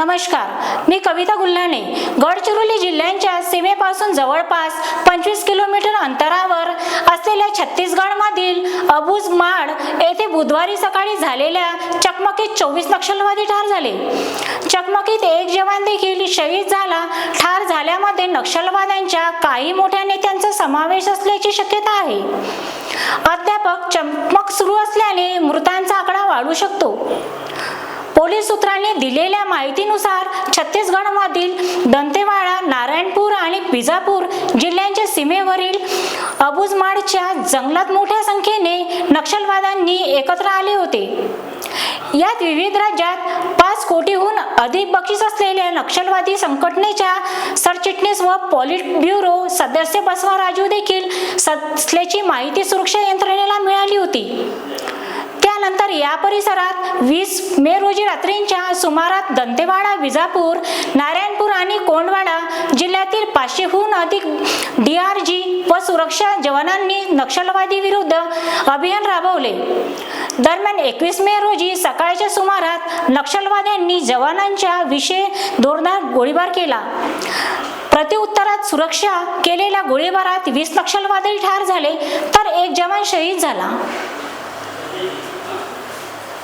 नमस्कार मी कविता गुल्हाणे गडचिरोली जिल्ह्यांच्या सीमेपासून जवळपास पंचवीस किलोमीटर अंतरावर असलेल्या छत्तीसगडमधील अबुज माड येथे बुधवारी सकाळी झालेल्या चकमकीत चोवीस नक्षलवादी ठार झाले. चकमकीत एक जवान देखील शहीद झाला. ठार झाल्यामध्ये नक्षलवाद्यांच्या काही मोठ्या नेत्यांचा समावेश असल्याची शक्यता आहे. अध्यापक चकमक सुरू असल्याने मृतांचा आकडा वाढू शकतो. पोलीस सूत्रांनी दिलेल्या माहितीनुसार छत्तीसगडमधील दंतेवाडा नारायणपूर आणि बिजापूर जिल्ह्यांच्या सीमेवरील अबुजमाडच्या जंगलात मोठ्या संख्येने नक्षलवाद्यांनी एकत्र आले होते. यात विविध राज्यात पाच कोटीहून अधिक बक्षीस असलेल्या नक्षलवादी संघटनेच्या सरचिटणीस व पॉलिट ब्युरो सदस्य बसवा राजू देखील असल्याची माहिती सुरक्षा यंत्रणेला मिळाली होती. या परिसरात वीस मे रोजी रात्रींच्या सुमारात दंतेवाडा विजापूर नारायणपूर आणि कोंडवाडा जिल्ह्यातील पाचशेहून अधिक डी आर जी व सुरक्षा जवानांनी नक्षलवादी विरुद्ध अभियान राबवले. दरम्यान एकवीस मे रोजी सकाळच्या सुमारात नक्षलवाद्यांनी जवानांच्या विषय धोरणात गोळीबार केला. प्रत्युत्तरात सुरक्षा केलेल्या गोळीबारात वीस नक्षलवादी ठार झाले तर एक जवान शहीद झाला.